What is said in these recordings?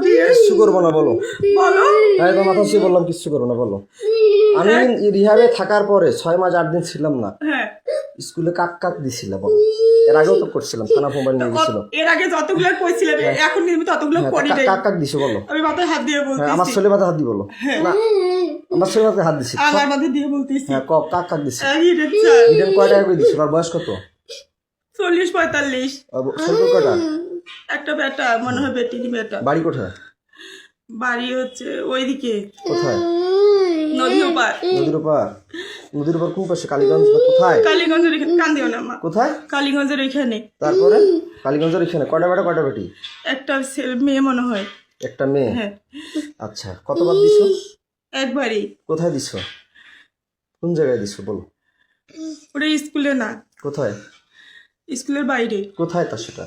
কিচ্ছু করব না বলো। হ্যাঁ তোমার মাথা ছুঁয়ে বললাম কিচ্ছু করব না বলো। আমি রিহাবে থাকার পরে ছয় মাস আট দিন ছিলাম না। হ্যাঁ। স্কুলে কাক কাক দিছিল বলো। এর আগেও তো করছিলাম থানা মোবাইল নিয়ে গেছিল। এর আগে যতগুলো কইছিলাম এখন কিন্তু আমি ততগুলো হ্যাঁ, করি নাই। কাক কাক দিছো বলো। আমি মাথায় হাত দিয়ে হ্যাঁ আমার ছেলে হাত বলো। না আমার ছেলে মাথায় হাত দিছি। আমার মাথায় দিয়ে বলতেছি। হ্যাঁ ক- কাক কাক দিছি। ইডেন কয় টাকা আর বয়স কত? চল্লিশ পঁয়তাল্লিশ। একটা বেটা মনে হয় বেটিনি বেটা বাড়ি কোথায়? বাড়ি হচ্ছে ওইদিকে। কোথায়? নদী ওপার। নদীর ওপার? নদীর ওপার কোন পাশে? কালীগঞ্জ না কোথায়? কালীগঞ্জের এখানে কান্দিও না মা। কোথায়? কালীগঞ্জের এখানে তারপরে? কালীগঞ্জের এখানে কয়টা বেটা কয়টা বেটি? একটা ছেলে মেয়ে মনে হয়। একটা মেয়ে? হ্যাঁ। আচ্ছা কতবার দিছো? একবারই। কোথায় দিছো? কোন জায়গায় দিছো বলো। ওটা স্কুলে না। কোথায়? স্কুলের বাইরে। কোথায় তা সেটা?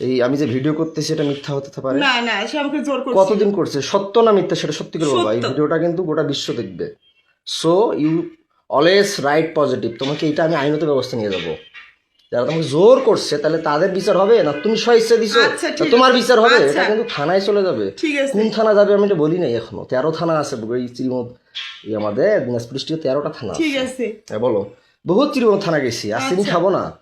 এই আমি যে ভিডিও করতেছি এটা মিথ্যা হতে পারে? না না সে আমাকে জোর করছিল কতদিন করছে? সত্য না মিথ্যা সেটা সত্যি করে বলবা এই ভিডিওটা কিন্তু গোটা বিশ্ব দেখবে। So you always right positive তোমাকে এটা আমি আইনত ব্যবস্থা নিয়ে যাব। যারা তোমাকে জোর করছে তাহলে তাদের বিচার হবে? না তুমি স্বইচ্ছা দিছো? আচ্ছা, তোমার বিচার হবে? আচ্ছা। এটা কিন্তু থানায় চলে যাবে। ঠিক আছে। কোন থানা যাবে আমি এটা বলি নাই এখনও। তেরো থানা আছে এই শ্রীমদ আমাদের দিনাজপুর ডিস্ট্রিক্টে তেরোটা থানা আছে ঠিক আছে। হ্যাঁ বলো। বহুত চিরমদ থানা গেছি। আর চিনি খাব না।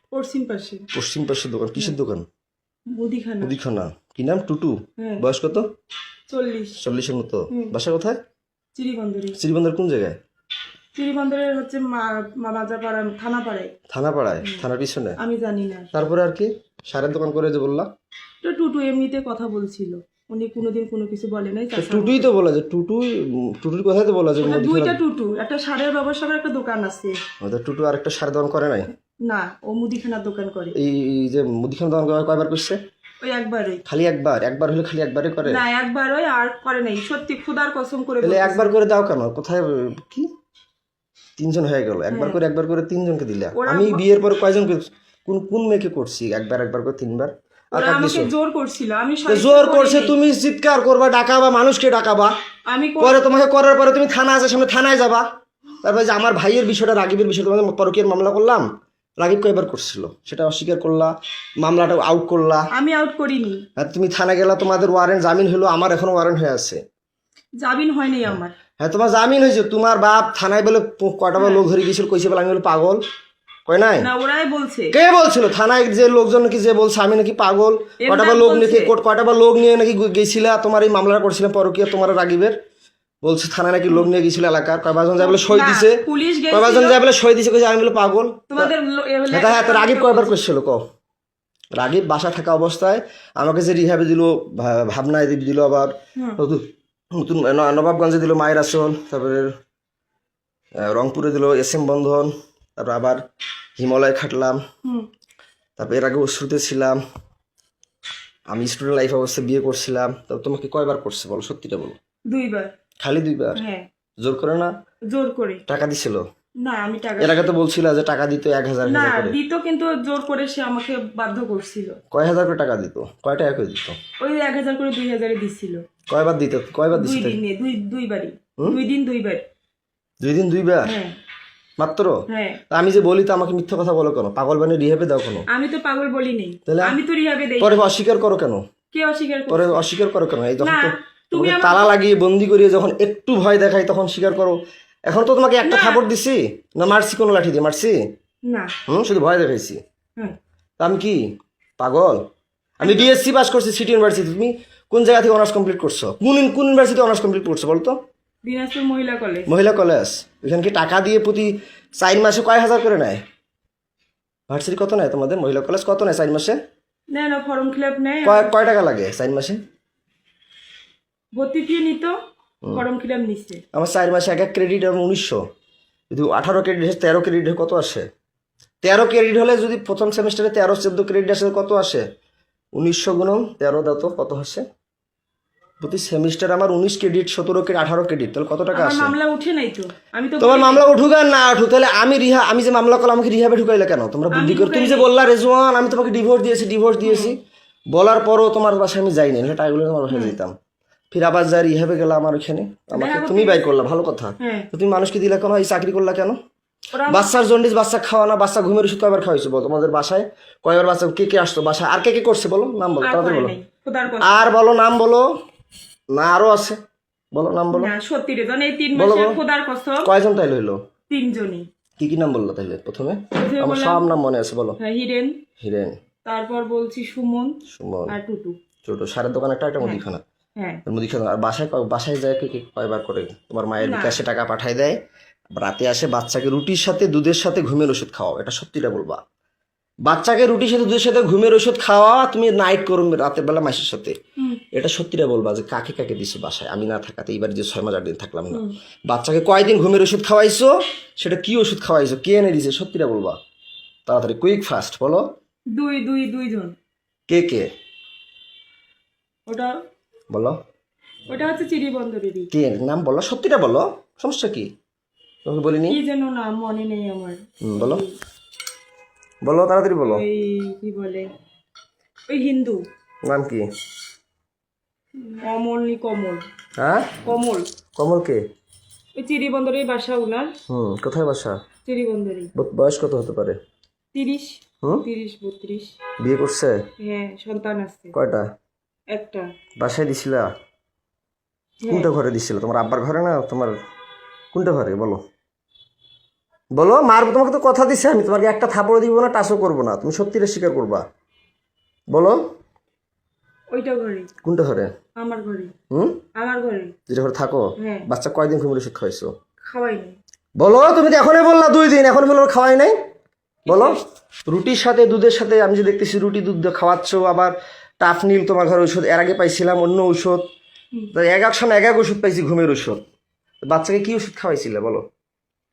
পশ্চিম পাশে। পশ্চিম পাশের দোকান কিসের দোকান? মুদিখানা। মুদিখানা। কি নাম টুটু? হ্যাঁ। বয়স কত? চল্লিশ। চল্লিশের মতো। বাসা কোথায়? চিরিবন্দরি। শ্রীবন্দর কোন জায়গায়? চিরিবন্দরের হচ্ছে মামাজাপাড়া থানা পাড়ায় থানা পাড়ায় থানার পিছনে? আমি জানি না। তারপরে আর কি? সারের দোকান করে যে বললা? তো টুটু এমনিতে কথা বলছিল। উনি কোনোদিন কোনো কিছু বলে নাই টুটুই তো বলা যে টুটু টুটুর কথাই তো বলা যে ওটা মুদিখানা। দুইটা টুটু একটা সারের ব্যবসার একটা দোকান আছে। টুটু আর একটা সারের দোকান করে নাই? না ও মুদিখানার দোকান করে। এই যে মুদিখানা দোকান কয়বার করছে? ওই একবারই। খালি একবার? একবার হলে খালি একবারই করে? না আর করে নাই। সত্যি খুদার কসম করে তাহলে একবার করে দাও কেন? কোথায় কি? তিনজন হয়ে গেল। একবার করে একবার করে তিনজনকে দিলে। হ্যাঁ। আমি বিয়ের পর কয়জন কোন কোন মেয়েকে করছি? একবার একবার করে তিনবার? আমাকে জোর করছিল। আমি জোর করছে তুমি চিৎকার করবা ডাকাবা মানুষকে ডাকাবা। আমি পরে তোমাকে করার পরে তুমি থানা আছে সামনে থানায় যাবা। তারপরে যে আমার ভাইয়ের বিষয়টা রাগিবের বিষয়টা তোমাদের পরকীয়ার মামলা করলাম। রাগিব কয়বার করছিল? সেটা অস্বীকার করলা মামলাটা আউট করলা। আমি আউট করিনি। আর তুমি থানা গেলা তোমাদের ওয়ারেন্ট জামিন হলো আমার এখনও ওয়ারেন্ট হয়ে আছে। জামিন হয়নি আমার। হ্যাঁ তোমার জামিন হয়েছে তোমার বাপ থানায় বলে কয়টা বার লোক ধরে গেছিল কইছে বলে আমি বলে পাগল। কয় নাই? না ওরাই বলছে। কে বলছিল? থানায় যে লোকজন নাকি যে বলছে আমি নাকি পাগল। কয়টা বার লোক বলছে। কোট- কয়টা বার লোক নিয়ে নাকি গেছিলা তোমার এই মামলাটা করছিলাম পরকীয়া তোমার রাগিবের? বলছে থানায় নাকি লোক নিয়ে গেছিল এলাকার। কয়বারজন যায় বলে সই দিছে। পুলিশ কয়বারজন গেছিল। যায় বলে সই দিছে। কইছে আমি বলে পাগল। তোমাদের হ্যাঁ হ্যাঁ তো রাগিব কয়বার করছিল ক রাগিব বাসা থাকা অবস্থায় আমাকে যে রিহাবে দিল ভাবনায় দিল আবার। নতুন নতুন নবাবগঞ্জে দিল মায়ের আসন তারপরে রংপুরে দিল এস এম বন্ধন তারপর আবার হিমালয় খাটলাম। তারপর এর আগে অশ্রুতে ছিলাম। আমি স্টুডেন্ট লাইফ অবস্থায় বিয়ে করছিলাম। তো তোমাকে কয়বার করছে বলো সত্যিটা বলো। দুইবার। খালি দুইবার? হ্যাঁ। জোর করে না? জোর করে। টাকা দিছিল? না আমি টাকা এর আগে তো বলছিল যে টাকা দিত এক হাজার না দিত কিন্তু জোর করে সে আমাকে বাধ্য করছিল। কয় হাজার করে টাকা দিত? কয় টাকা করে দিত? ওই এক হাজার করে দুই হাজারে দিছিল। কয়বার দিত? কয়বার দুই দিনে দুই দুইবারই। দুই দিন দুইবার। দুই দিন দুইবার? হ্যাঁ। মাত্র? হ্যাঁ। আমি যে বলি তো আমাকে মিথ্যা কথা বলো কেন? পাগল বানিয়ে রিহেবে দাও কেন? আমি তো পাগল বলি নেই? আমি তো রিহাবে দেই। পরে অস্বীকার করো কেন? কে অস্বীকার? পরে অস্বীকার করো কেন? এই যখন তুমি তালা লাগিয়ে বন্দি করিয়ে যখন একটু ভয় দেখাই তখন স্বীকার করো। এখন তো তোমাকে একটা থাপড় দিছি। না মারছি কোনো লাঠি দিয়ে মারছি? না। হুম শুধু ভয় দেখাইছি। তা আমি কি? পাগল? আমি বিএসসি পাস করছি সিটি ইউনিভার্সিটি তুমি কোন জায়গা থেকে অনার্স কমপ্লিট করছ? কোন কোন ইউনিভার্সিটি অনার্স কমপ্লিট করছ বলতো? দিনাজপুর মহিলা কলেজ মহিলা কলেজ এখানে কি টাকা দিয়ে প্রতি চার মাসে কয় হাজার করে নেয়? ভার্সিটি কত নেয় তোমাদের? মহিলা কলেজ কত নেয় চার মাসে? না না ফর্ম ফিল আপ নেয়। কয় কয় টাকা লাগে চার মাসে? ভর্তি নিত ফিল আপ নিচ্ছে আমার চার মাসে এক এক ক্রেডিট এবং উনিশশো। যদি আঠারো ক্রেডিট তেরো ক্রেডিট কত আসে? তেরো ক্রেডিট হলে যদি প্রথম সেমিস্টারে তেরো চোদ্দ ক্রেডিট আসে কত আসে? উনিশশো গুণন তেরো দাও কত আসে? প্রতি সেমিস্টার আমার উনিশ ক্রেডিট সতেরো ক্রেডিট আঠারো ক্রেডিট তাহলে কত টাকা আমার আসে? মামলা উঠে নাই তো। আমি তো তোমার মামলা উঠুক আর না উঠুক তাহলে আমি রিহা আমি যে মামলা করলাম আমাকে রিহাবে ঢুকাইলে কেন? তোমরা বুদ্ধি করে তুমি যে বললা রেজওয়ান আমি তোমাকে ডিভোর্স দিয়েছি ডিভোর্স দিয়েছি। বলার পরও তোমার বাসায় আমি যাইনি টাকাগুলো তোমার বাসায় যেতাম ফির আবার যা রিহাবে গেলাম আমার ওখানে আমাকে তুমি বাই করলা ভালো কথা। হ্যাঁ। তুমি মানুষকে দিলা কেন? এই চাকরি করলা কেন? বাচ্চার জন্ডিস বাচ্চা খাওয়া না বাচ্চা ঘুমের ওষুধ কয়বার খাওয়াইছো বলো? তোমাদের বাসায় কয়বার বাচ্চা কে কে আসতো বাসায়? আর কে কে করছে বলো? নাম বলো তাড়াতাড়ি বলো। আর বলো নাম বলো। না আরও আছে। বলো নাম বলো। সত্যি রে এই তিন বলো, মাসে বলো। খোদার কসম। কয়জন তাইলে হইল? তিনজনই। কি কি নাম বলল তাইলে প্রথমে? আমার সব নাম মনে আছে বলো। হ্যাঁ, হিরেন। হিরেন। তারপর বলছি সুমন সুমন। আর টুটু। ছোট সারের দোকান একটা একটা মুদিখানা। হ্যাঁ মুদিখানা আর বাসায় বাসায় যায় কে কয়বার করে? তোমার মায়ের। বিকাশে টাকা পাঠায় দেয় রাতে আসে বাচ্চাকে রুটির সাথে দুধের সাথে ঘুমের ওষুধ খাওয়াও। এটা সত্যিটা বলবা। বাচ্চাকে রুটির সাথে দুধের সাথে ঘুমের ওষুধ খাওয়া তুমি নাইট করো রাতের বেলা মাসের সাথে। এটা সত্যিটা বলবা যে কাকে কাকে দিছো বাসায়? আমি না থাকাতে এইবার যে ছয় মাস আট দিন থাকলাম না। বাচ্চাকে কয়দিন ঘুমের ওষুধ খাওয়াইছো? সেটা কি ওষুধ খাওয়াইছো? কে এনে দিছে? সত্যিটা বলবা। তাড়াতাড়ি কুইক ফাস্ট বলো। দুই দুই দুইজন। কে কে? ওটা বলো। ওটা হচ্ছে চিড়িবন্দরেরই কে নাম বলো? সত্যিটা বলো। সমস্যা কি? তোমাকে বলিনি? কি যেন নাম মনে নেই আমার। বলো। বলো তাড়াতাড়ি বলো। ওই কি বলে? ওই হিন্দু। নাম কি? কমল। হ্যাঁ? কমল। কমল কে? ওই চিড়িবন্দরের বাসা উনার হুম কোথায় বাসা? ব- বয়স কত হতে পারে? তিরিশ। হুম? তিরিশ বত্রিশ। বিয়ে করছে? হ্যাঁ সন্তান আছে। কয়টা? একটা। বাসায় দিছিলা? হ্যাঁ। কোনটা ঘরে দিছিল? তোমার আব্বার ঘরে না তোমার কোনটা ঘরে? বলো। বলো মার তোমাকে তো কথা দিছে আমি। তোমাকে একটা দিব না টাচও করব না। তুমি সত্যিটা স্বীকার করবা। বলো। ওইটা ঘরে। কোনটা ঘরে? আমার ঘরে। হুম? আমার ঘরে। যেটা ঘরে থাকো। হ্যাঁ। বাচ্চা কয়দিন ঘুমের ওষুধ খাওয়াইছো খাওয়াই নাই। বলো তুমি তো এখনই বললা দুই দিন। এখন বলো খাওয়াই নাই। বলো। রুটির সাথে দুধের সাথে আমি যে দেখতেছি রুটি দুধ খাওয়াচ্ছ আবার টাফ নীল তোমার ঘরে ওষুধ এর আগে পাইছিলাম অন্য ওষুধ। তো এক এক সময় এক এক ওষুধ পাইছি ঘুমের ওষুধ বাচ্চাকে কি ওষুধ খাওয়াইছিলে বলো?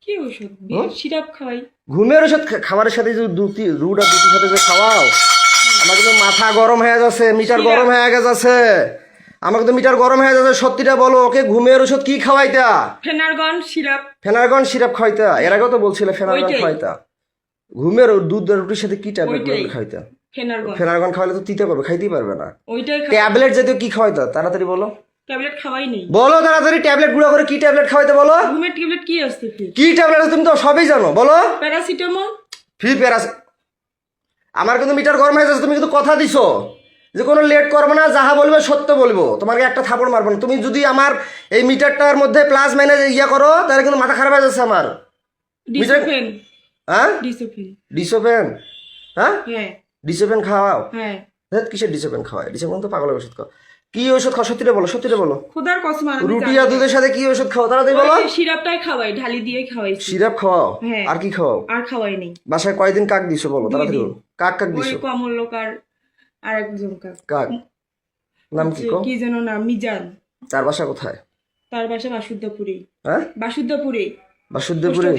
কি ওষুধ সিরাপ খাওয়াই। ঘুমের ওষুধ খাবারের সাথে যে দুটি রুট দুটির সাথে যে খাওয়াও আমার কিন্তু মাথা গরম হয়ে যাচ্ছে মিটার গরম হয়ে গেছে। আমার কিন্তু মিটার গরম হয়ে যাচ্ছে সত্যিটা বলো ওকে ঘুমের ওষুধ কি খাওয়াইতা? Phenergan syrup. ফেনারগন সিরাপ খাওয়াইতা? এর আগেও তো বলছিলে ফেনারগন খাওয়াইতা। ঘুমের দুধ রুটির সাথে কি ট্যাবলেট। খাওয়াইতা? ফেনারগন। খাওয়াইলে তো তিতে করবে খাইতেই পারবে না। ওইটাই ট্যাবলেট জাতীয় কি খাওয়াইতা? তাড়াতাড়ি বলো। ট্যাবলেট খাওয়াই নেই। বলো তাড়াতাড়ি ট্যাবলেট গুঁড়ো করে কি ট্যাবলেট খাওয়াইতে বলো? ঘুমের ট্যাবলেট কি আসছে কি ট্যাবলেট তুমি তো সবই জানো বলো। প্যারাসিটামল? ফির প্যারাস আমার কিন্তু মিটার গরম হয়ে যাচ্ছে তুমি কিন্তু কথা দিছো। যে কোনো লেট করব না যাহা বলবে সত্য বলব। তোমাকে একটা থাপড় মারবো না। তুমি যদি আমার এই মিটারটার মধ্যে প্লাস মাইনাস ইয়া করো তাহলে কিন্তু মাথা খারাপ হয়ে যাচ্ছে আমার। হ্যাঁ? ডিসোফেন। হ্যাঁ? হ্যাঁ। ডিসোপেন খাওয়াও। হ্যাঁ। কিসের ডিসোপেন খাওয়ায়? ডিসোপেন তো পাগলের ওষুধ খাও কি ওষুধ খাও? সত্যিটা বলো সত্যিটা বলো। খোদার কসম আমি রুটি আর দুধের সাথে কি ওষুধ খাও? তাড়াতাড়ি বলো। সিরাপটাই খাওয়াই ঢালি দিয়ে খাওয়াই সিরাপ খাওয়াও? হ্যাঁ। আর কি খাওয়াও? আর খাওয়াই নেই। বাসায় কয়দিন কাক দিছো বলো? তাড়াতাড়ি। বলো। কাক কাক ওই দিছো কমল্লকার আর একজন কাক। কাক? নাম কি কো? কি যেন নাম? মিজান। তার বাসা কোথায়? তার বাসা বাসুদ্ধপুরে। হ্যাঁ? বাসুদ্ধপুরে। বাসুদ্ধপুরে?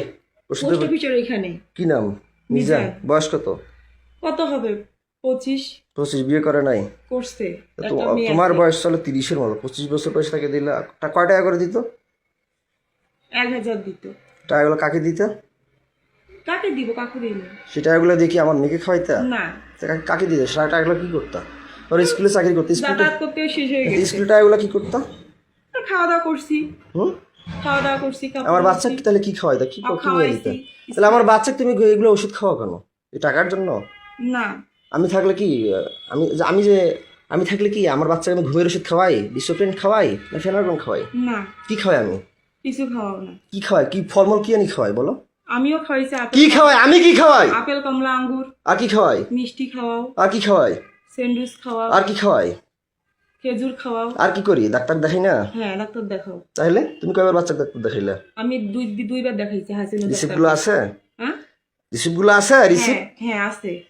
অফিসের এখানে কি নাম? মিজান। মিজান। বয়স কত? কত হবে? পঁচিশ? পঁচিশ বিয়ে করে নাই। করছে। তো তোমার বয়স চলে তিরিশের মতো। পঁচিশ বছর বয়স তাকে দিলে। কয় টাকা করে দিত? এক হাজার দিত। টাকাগুলো কাকে দিত? কাকে দিব? কাকু দিল সে টাকাগুলো দেখি আমার মেয়েকে খাওয়াইতা? না। কাকে- দিতে? সে টাকাগুলো কি করতা? ওর স্কুলে চাকরি করতে করতেও শেষ হয়ে গেছে। স্কুলে টাকাগুলো কি করতা? খাওয়া দাওয়া করছি। হুম? খাওয়া দাওয়া করছি আমার। বাচ্চাকে তাহলে কি খাওয়াইতা? কি কি নিয়ে দিতে তাহলে আমার বাচ্চাকে তুমি এগুলো ওষুধ খাওয়া কেন? এই টাকার জন্য? না। আমি থাকলে কি আমি যে- আমি যে আমি থাকলে কি আমার বাচ্চাকে আমি ঘুমের ওষুধ খাওয়াই? ডিসোপ্রিন খাওয়াই? না ফেনারগন খাওয়াই? না। কি খাওয়াই আমি? কিছু খাওয়াও না। কি খাওয়াই? কি ফলমূল কি আনি খাওয়াই বলো? আমিও খাওয়াইছি আপেল। কি খাওয়াই? আমি কি খাওয়াই? আপেল কমলা আঙ্গুর। আর কি খাওয়াই? মিষ্টি খাওয়াও। আর কি খাওয়াই? স্যান্ডউইচ খাওয়াও। আর কি খাওয়াই? খেজুর খাওয়াও। আর কি করি? ডাক্তার দেখাই না? হ্যাঁ ডাক্তার দেখাও। তাহলে? তুমি কয়বার বাচ্চা ডাক্তার দেখাইলে? আমি দুই দুইবার দেখাইছি হাসিনা রিসিপ্টগুলো আছে? হ্যাঁ? রিসিপ্ট আছে? রিসিপ্ট হ্যাঁ হ্যাঁ আছে।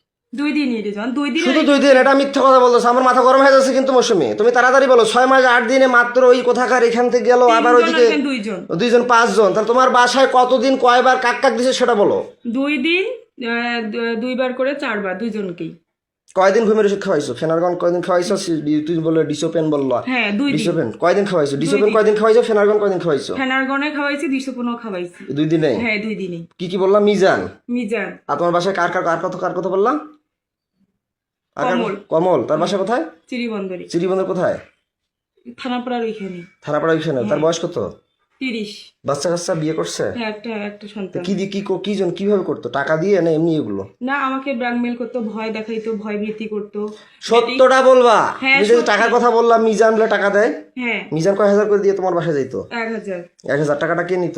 দুই দিন এটি যখন দুই দিন শুধু দুই দিন এটা মিথ্যা কথা বলতেছে আমার মাথা গরম হয়ে যাচ্ছে কিন্তু মৌসুমি। তুমি তাড়াতাড়ি বলো ছয় মাস আট দিনে মাত্র ওই কোথাকার এখান থেকে গেল আবার ওইদিকে দুইজন। দুইজন পাঁচজন। তাহলে তোমার বাসায় কতদিন কয়বার কাক কাক দিছে সেটা বলো। দুই দিন দুইবার করে চারবার দুইজনকেই। কয়দিন ঘুমের ওষুধ খাওয়াইছো? ফেনারগন কয়দিন খাওয়াইছো? তুই বলল ডিসোপেন বলল। হ্যাঁ দুই দিন। ডিসোপেন কয়দিন খাওয়াইছো? ডিসোপেন কয়দিন খাওয়াইছো? ফেনারগন কয়দিন খাওয়াইছো? ফেনারগনে খাওয়াইছি দিশোপনও খাওয়াইছি। দুই দিনে হ্যাঁ দুই দিনে কি কি বললাম মিজান। মিজান। আর তোমার বাসায় কার কার কার কথা কার কথা বললাম কমল। কমল তার বাসা কোথায়? চিরিবন্দরে চিরিবন্দর কোথায়? থানাপাড়ার ওইখানে। ওইখানে তার বয়স কত? তিরিশ। বাচ্চা কাচ্চা বিয়ে করছে? হ্যাঁ একটা একটা সন্তান। কি দিয়ে কি কি জন কীভাবে করতো? টাকা দিয়ে না এমনি এগুলো? না আমাকে ব্ল্যাকমেল করতো ভয় দেখাইতো ভয় ভীতি করতো। সত্যটা বলবা? হ্যাঁ, যদি টাকার কথা বললাম মিজান বলে টাকা দেয়? হ্যাঁ। মিজান কয় হাজার করে দিয়ে তোমার বাসায় যাইতো? এক হাজার। এক হাজার টাকাটা কে নিত?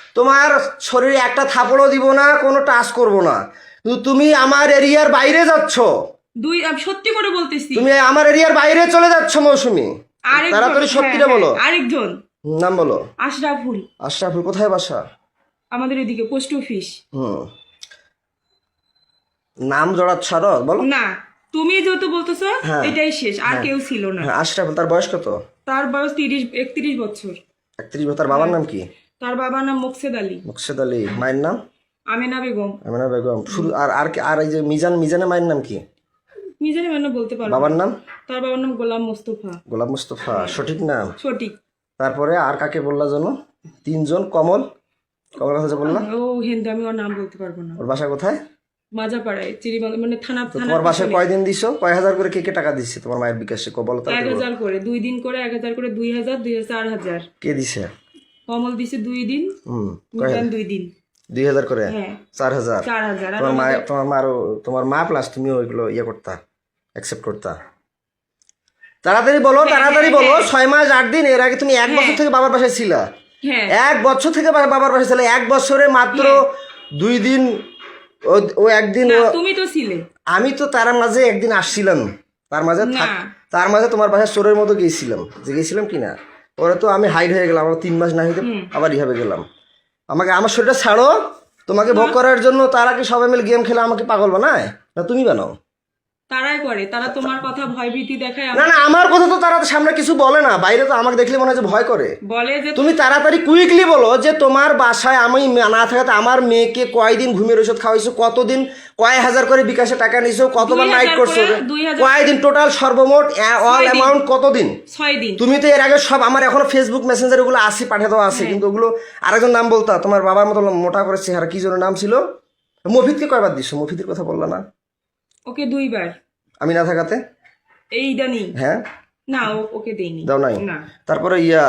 তোমার শরীরে একটা থাপড়ও দিব না কোনো টাচ করব না। কিন্তু তুমি আমার এরিয়ার বাইরে যাচ্ছ। দুই সত্যি করে বলতেছি। তুমি আমার এরিয়ার বাইরে চলে যাচ্ছ মৌসুমি। তাড়াতাড়ি সত্যিটা হ্যাঁ, বলো হ্যাঁ, আরেকজন। নাম বলো। আশরাফুল। আশরাফুল কোথায় বাসা? আমাদের এদিকে পোস্ট অফিস। হুম। নাম জড়াচ্ছ আরও বলো। না তুমি যেহেতু বলতেছো হ্যাঁ। এটাই শেষ আর কেউ ছিল না। হ্যাঁ আশরাফুল তার বয়স কত? তার বয়স তিরিশ একত্রিশ বছর। একত্রিশ বছর তার বাবার নাম কি? তার বাবার নাম মোকসেদ আলী। মুকসেদ আলী মায়ের নাম? আমেনা বেগম। আমিনা বেগম। শুরু আর আর কি- আর এই যে মিজান মিজানের মায়ের নাম কি? নিজের মানে বলতে পারব বাবার নাম? তার বাবার নাম গোলাম মোস্তফা। গোলাম মুস্তফা সঠিক নাম? সঠিক। তারপরে আর কাকে বললা যেন? তিনজন কমল? কমল কথা যে বললাম ও হিন্দু আমি ওর নাম বলতে পারব না। ওর বাসা কোথায়? মাজাপাড়ায় চিরিবন্ধ মানে থানা থানা তোমার বাসায় কয়দিন দিছো? কয় হাজার করে কে কে টাকা দিচ্ছে তোমার মায়ের বিকাশে? কো বলো এক হাজার করে দুই দিন করে এক হাজার করে দুই হাজার দুই হাজার চার হাজার। কে দিছে? কমল দিছে দুই দিন মিজান দুই দিন। দুই হাজার করে? হ্যাঁ। চার হাজার? তোমার মা তোমার মা তোমার মা প্লাস ইয়ে করতা অ্যাকসেপ্ট করতা। তাড়াতাড়ি বলো তাড়াতাড়ি হ্যাঁ, বলো হ্যাঁ। ছয় মাস আট দিন এর আগে তুমি এক বছর থেকে বাবার বাসায় ছিলা। হ্যাঁ। এক বছর থেকে বাবার বাসায় ছিলে এক বছরে মাত্র দুই দিন ও- একদিন তুমি তো ছিলে। আমি তো তার মাঝে একদিন আসছিলাম। তার মাঝে তার মাঝে তোমার বাসায় চোরের মতো গিয়েছিলাম। যে গেছিলাম কি না ওরা তো আমি হাইড হয়ে গেলাম আমার তিন মাস না হইতে আবার ইহাবে গেলাম। আমাকে আমার শরীরটা ছাড়ো তোমাকে ভোগ করার জন্য তারা কি সবাই মিলে গেম খেলে আমাকে পাগল বানায়? না তুমি বানাও? তারাই করে তারা তোমার কথা ভয়ভীতি দেখায় না না আমার কথা তো তারা সামনে কিছু বলে না। বাইরে তো আমাকে দেখলে মনে হয় যে ভয় করে। বলে যে তুমি তাড়াতাড়ি কুইকলি বলো যে তোমার বাসায় আমি না থাকাতে আমার মেয়েকে কয়দিন ঘুমের ওষুধ খাওয়াইছো কতদিন কয় হাজার করে বিকাশে টাকা নিছো কতবার নাইট করছ কয়দিন টোটাল সর্বমোট অল অ্যামাউন্ট কতদিন? ছয় দিন। তুমি তো এর আগে সব আমার এখনও ফেসবুক মেসেঞ্জার ওগুলো আসি পাঠিয়ে দেওয়া হ্যাঁ। আছে কিন্তু ওগুলো আরেকজন নাম বলতা তোমার বাবার মতো মোটা করে চেহারা কি জন্য নাম ছিল? মফিদকে কয়বার দিছো? মফিদের কথা বললা না? ওকে দুইবার। আমি না থাকাতে? এই ইদানিং? হ্যাঁ। না ওকে দেইনি। দাও নাই? না। তারপরে ইয়া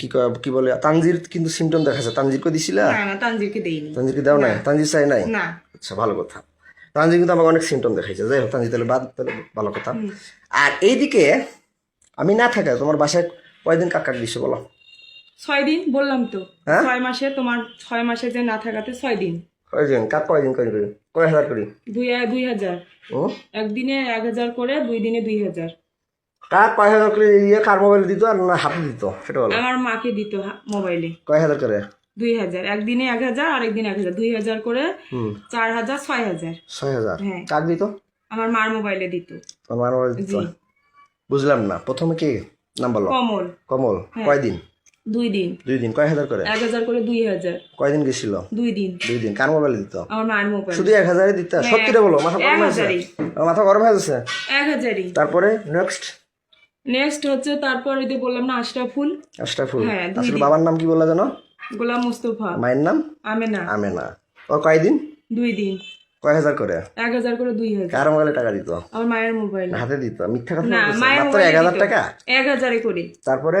কি কি বলে তানজির কিন্তু সিমটম দেখাচ্ছে তানজিরকে দিছিলা? না না তানজিরকে দেইনি। তানজিরকে দাও নাই? তানজির চাই নাই? না। আচ্ছা ভালো কথা। তানজির কিন্তু আমাকে অনেক সিমটম দেখাইছে। যাই হোক তানজির তাহলে বাদ তাহলে ভালো কথা। আর এইদিকে আমি না থাকা তোমার বাসায় কয়দিন কাক কাক দিছো বলো? ছয় দিন বললাম তো। হ্যাঁ? ছয় মাসে তোমার ছয় মাসে যে না থাকাতে ছয় দিন। কয়দিন? কাক কয়দিন কয়দিন? কয় হাজার করি? দুই দুই হাজার। ও? একদিনে এক হাজার করে দুই দিনে দুই হাজার। কাক কয় হাজার করে ইয়ে কার মোবাইল দিত আর না হাতে দিত? সেটা বলো। আমার মাকে দিত মোবাইলে কয় হাজার করে? দুই হাজার। একদিনে এক হাজার আর একদিন এক হাজার। দুই হাজার করে চার হাজার ছয় হাজার। ছয় হাজার। হ্যাঁ। কাক দিত? আমার মার মোবাইলে দিত। আমার মোবাইল দিত। বুঝলাম না। প্রথমে কি? নাম বলো। কমল। কমল। হ্যাঁ। কয়দিন? দুই দিন। দুই দিন। কয় হাজার করে? এক হাজার করে দুই হাজার। কয়দিন গেছিল? দুই দিন। দুই দিন। কার মোবাইল দিত? আমার মার মোবাইল শুধু এক হাজারই দিতে? সত্যি রে বলো মাথা গরম হয়েছে? মাথা গরম হয়ে যাচ্ছে এক হাজারই। তারপরে নেক্সট নেক্সট হচ্ছে তারপর ওই যে বললাম না আশরাফুল আশরাফুল হ্যাঁ, দুই আসলে দিন। বাবার নাম কি বললা জানো? গোলাম মুস্তফা। মায়ের নাম? আমেনা। আমেনা। ও কয়দিন দুই দিন। কয় হাজার করে? এক হাজার করে দুই হাজার। কার মোবাইলে টাকা দিত? আমার মায়ের মোবাইল হাতে দিত। মিথ্যা কথা না বলতেছে। মায়ের মাত্র মোবাইলে এক হাজার দিত। টাকা? এক হাজারে করে। তারপরে?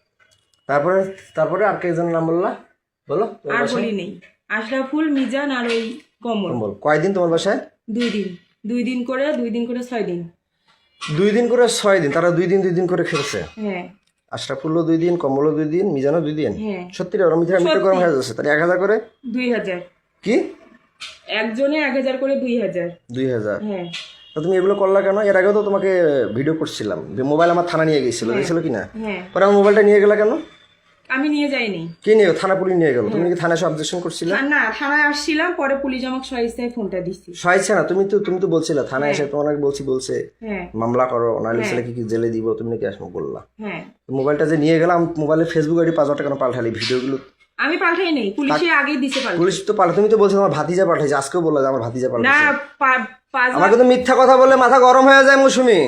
তারপরে তারপরে আর কেজনের নাম বললা? বলো আর বলি নেই আশরাফুল মিজান আর ওই কমল। কয়দিন তোমার বাসায়? দুই দিন। দুই দিন করে দুই দিন করে ছয় দিন। দুই দিন করে ছয় দিন। তারা দুই দিন দুই দিন করে খেলছে? হ্যাঁ। আশরাফুল্লো দুই দিন কমলও দুই দিন মিজানও দুই দিন? হ্যাঁ। সত্যি ওরা মিথ্যা মিথ্যা গরম হয়ে যাচ্ছে তাহলে এক হাজার করে? দুই হাজার। কি? একজনে এক হাজার করে দুই হাজার। দুই হাজার। হ্যাঁ। তো তুমি এগুলো করলা কেন? এর আগেও তো তোমাকে ভিডিও করছিলাম যে মোবাইল আমার থানা নিয়ে গেছিল। গেছিল কি না হ্যাঁ। পরে আমার মোবাইলটা নিয়ে গেলা কেন? আমি নিয়ে যাইনি। কে নিয়ে? থানা পুলিশ নিয়ে গেল। তুমি কি থানায় অবজেকশন করছিলে? না থানায় আসছিলাম পরে পুলিশ আমাকে ফোনটা সহাইছে না? তুমি তো তুমি তো বলছিলে থানায় এসে তোমাকে বলছি বলছে হ্যাঁ। মামলা করো নাহলে ছেলেকে কি জেলে দিব তুমি নাকি বললা। হ্যাঁ। মোবাইলটা যে নিয়ে গেলাম মোবাইলে ফেসবুক আইডি টাকা পাল্টালি ভিডিওগুলো? আমি পাল্টাই নেই পুলিশে আগেই দিছে পুলিশ তো পাল্টা তুমি তো বলছো আমার ভাতিজা পাঠাইছে আজকেও বললা আমার ভাতিজা না পাল্টাইছে। পাঁচ আমার কিন্তু মিথ্যা কথা বললে মাথা গরম হয়ে যায় মৌসুমি।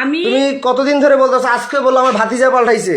আমি তুমি কতদিন ধরে বলতেছো আজকে বলল আমার ভাতিজা পাল্টাইছে।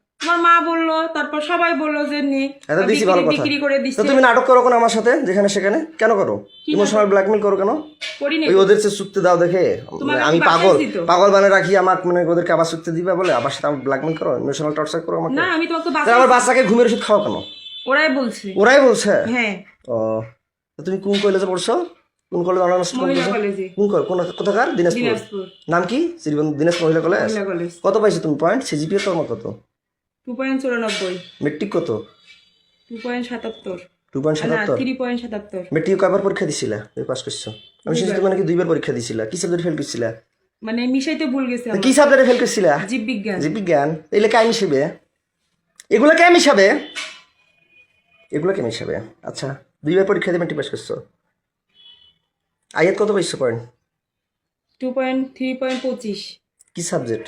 তোমার মা বলল তারপর সবাই বলল যে নে এত দিছি ভালো কথা। বিক্রি করে তো তুমি নাটক করো কেন আমার সাথে যেখানে সেখানে? কেন করো? ইমোশনাল ব্ল্যাকমেল করো কেন? করি না ওই ওদের সে চুক্তি দাও দেখে। আমি পাগল। পাগল বানিয়ে রাখি আমার মানে ওদেরকে আবার চুক্তি দিবে বলে আবার সাথে আমার ব্ল্যাকমেল করো? ইমোশনাল টর্চার করো আমাকে? না আমি তোমাকে আমার বাচ্চাকে ঘুমের ওষুধ খাও কেন? ওরাই বলছে। ওরাই বলছে? হ্যাঁ। ও তো তুমি কোন কলেজে পড়ছো? কোন কলেজ অনার্স কলেজে? কোন কোন কোথাকার? দিনাজপুর। নাম কি? শ্রীবন্ধু দিনাজপুর মহিলা কলেজ মহিলা কলেজ কত পাইছো তুমি? পয়েন্ট সিজিপিএ তোমার কত? টু পয়েন্ট চুরানব্বই মেট্রিক কত? টু পয়েন্ট সাতাত্তর টু পয়েন্ট সাতাত্তর থ্রি পয়েন্ট সাতাত্তর মেট্রিক কয়বার পরীক্ষা দিছিলা? তুমি পাস করছ। আমি শুনছি তুমি নাকি দুইবার পরীক্ষা দিছিলা। কি সাবজেক্ট ফেল করছিলা? মানে মিশাইতে ভুল গেছে কি সাবজেক্টে ফেল করছিলা? জীব বিজ্ঞান জীববিজ্ঞান। এগুলো কে মিশাবে? এগুলো কে মিশাবে? এগুলো কে মিশাবে? আচ্ছা দুইবার পরীক্ষা দিয়ে মেট্রিক পাস করছ। আয়াত কত পাইছো point? Two point three point পঁচিশ। কি সাবজেক্ট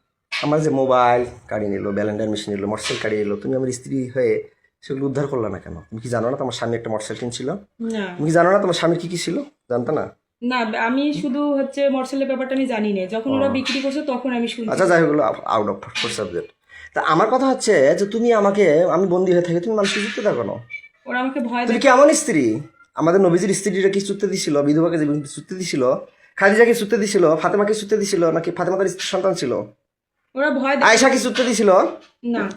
আমার যে মোবাইল কাড়ি নিল ব্যালেন্ডার মেশিন নিল মোটরসাইকেল কাড়ি নিল তুমি আমার স্ত্রী হয়ে সেগুলো উদ্ধার করল না কেন? তুমি কি জানো না তোমার স্বামী একটা মোটরসাইকেল কিনছিল? না। তুমি কি জানো না তোমার স্বামীর কি কি ছিল? জানতো না? না আমি শুধু হচ্ছে মর্সেলের ব্যাপারটা আমি জানি না। যখন ওরা বিক্রি করছে তখন আমি শুনছি। আচ্ছা যাই হলো আউট অফ সাবজেক্ট তা আমার কথা হচ্ছে যে তুমি আমাকে আমি বন্দি হয়ে থাকি তুমি মানুষকে যুক্তি দেখো না ওরা আমাকে ভয় তুমি কেমন স্ত্রী? আমাদের নবীজির স্ত্রীরা কি চুক্তি দিছিল? বিধবাকে যে চুক্তি দিছিল? খাদিজাকে চুক্তি দিছিল? ফাতেমাকে চুক্তি দিছিল? নাকি ফাতেমা তার সন্তান ছিল? ওরা ভয় দেখ আয়সা কি চুক্তি দিছিল না।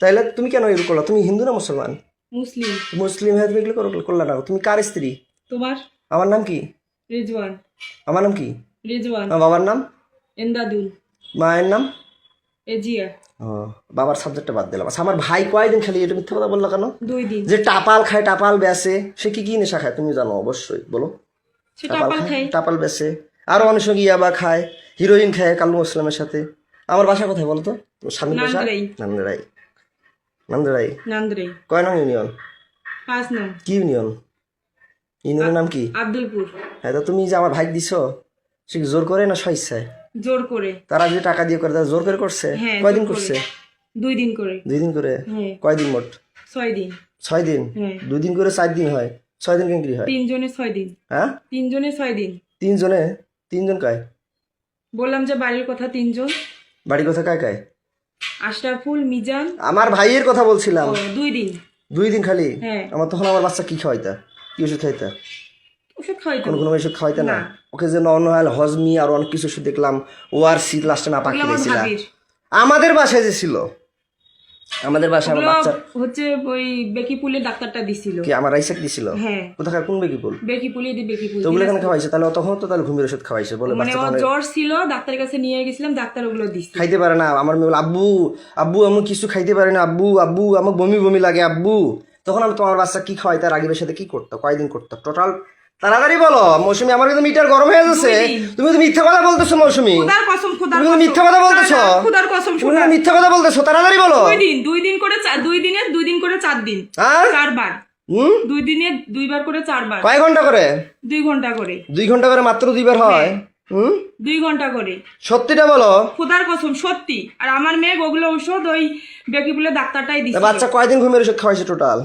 তাইলে তুমি কেন এগুলো করল? তুমি হিন্দু না মুসলমান? মুসলিম। মুসলিম হয়ে তুমি এগুলো করো- করলে না। তুমি কার স্ত্রী? তোমার? আমার নাম কি? রেজওয়ান। আমার নাম কি? রেজওয়ান। আমার বাবার নাম? এন্দাদুল। মায়ের নাম? এজিয়া। ও বাবার সাবজেক্টটা বাদ দিলাম। আচ্ছা আমার ভাই কয়দিন খালি? এটা মিথ্যা কথা বলল কেন? দুই দিন। যে টাপাল খায় টাপাল বেসে সে কি কি নেশা খায়? তুমি জানো অবশ্যই। বলো। সে টাপাল খাই টাপাল বেসে আরও অনেক সঙ্গে ইয়াবা খায়। হিরোইন খায় কালু ইসলামের সাথে। আমার বাসা কোথায় বলো তো। স্বামীর বাসা? নান্দরাই। নান্দারাই। নান্দারাই। নান্দ্রে কয় নং ইউনিয়ন? পাঁচ নং। কি ইউনিয়ন? ইউনিয়নের নাম কি? আব্দুলপুর। হ্যাঁ তো তুমি যে আমার ভাই দিছ সে জোর করে না জোর করে। তারা যে টাকা দিয়ে করে তারা জোর করে করছে? হ্যাঁ, কয়দিন করছে? দুই দিন করে। দুই দিন করে? হ্যাঁ। কয়দিন মোট? ছয় দিন। ছয় দিন? হ্যাঁ। দুই দিন করে চার দিন হয়। ছয় দিন কেন হয়? তিনজনে ছয় দিন। হ্যাঁ? তিনজনে ছয় দিন। তিনজনে? তিনজন কয়? বললাম যে বাড়ির কথা তিনজন। বাড়ি কথা কায় কায়? আশরাফুল মিজান। আমার ভাইয়ের কথা বলছিলাম। দুই দিন। দুই দিন খালি? হ্যাঁ। আমার তখন আমার বাচ্চা কি খাওয়াইতা? কি ওষুধ খাইতা? ওষুধ খাওয়াইতো। কোন কোনো ওষুধ খাওয়াইতা না। ওকে যে নর্মাল হজমি আর অনেক কিছু ওষুধ দেখলাম ও আর সি লাস্টে না পাকিয়ে দিয়েছিলাম আমাদের বাসায় যে ছিল আমাদের বাসায় আমার বাচ্চা হচ্ছে ওই বেকিপুলে ডাক্তারটা দিছিল। কি আমার রাইসাক দিছিল? হ্যাঁ। কোথাকার কোন বেকিপুল বেকিপুলি দি বেকিপুল তো ওগুলো এখানে খাওয়াইছে তাহলে তখন তো তাহলে ঘুমের ওষুধ খাওয়াইছে বলে মানে ওর জ্বর ছিল ডাক্তারের কাছে নিয়ে গেছিলাম ডাক্তার ওগুলো দিচ্ছে খাইতে পারে না আমার মেয়ে আব্বু আব্বু আমি কিছু খাইতে পারে না আব্বু আব্বু আমার বমি বমি লাগে আব্বু। তখন আমি তোমার বাচ্চা কি খাওয়াই তার রাগিবের সাথে কি করতো কয়দিন করতো? টোটাল তাড়াতাড়ি বলো মৌসুমি আমার কিন্তু মিটার গরম হয়ে যাচ্ছে। তুমি তো মিথ্যা কথা বলতেছো মৌসুমি। খুদার কসম খুদার তুমি মিথ্যা কথা বলতেছো? কসম তুমি শোনা মিথ্যা কথা বলতেছো তাড়াতাড়ি বলো। দুই দিন দুই দিন করে দুই দিনে দুই দিন করে চার দিন। হ্যাঁ চারবার। হুম? দুই দিনে দুইবার করে চারবার। কয় ঘণ্টা করে? দুই ঘণ্টা করে। দুই ঘণ্টা করে মাত্র দুইবার হয়? হুম? দুই ঘণ্টা করে। সত্যিটা বলো। খুদার কসম সত্যি। আর আমার মেয়ে ওগুলো ঔষধ ওই বেকিপুলে ডাক্তারটাই দিচ্ছে বাচ্চা কয়দিন ঘুমের ওষুধ খাওয়াইছে টোটাল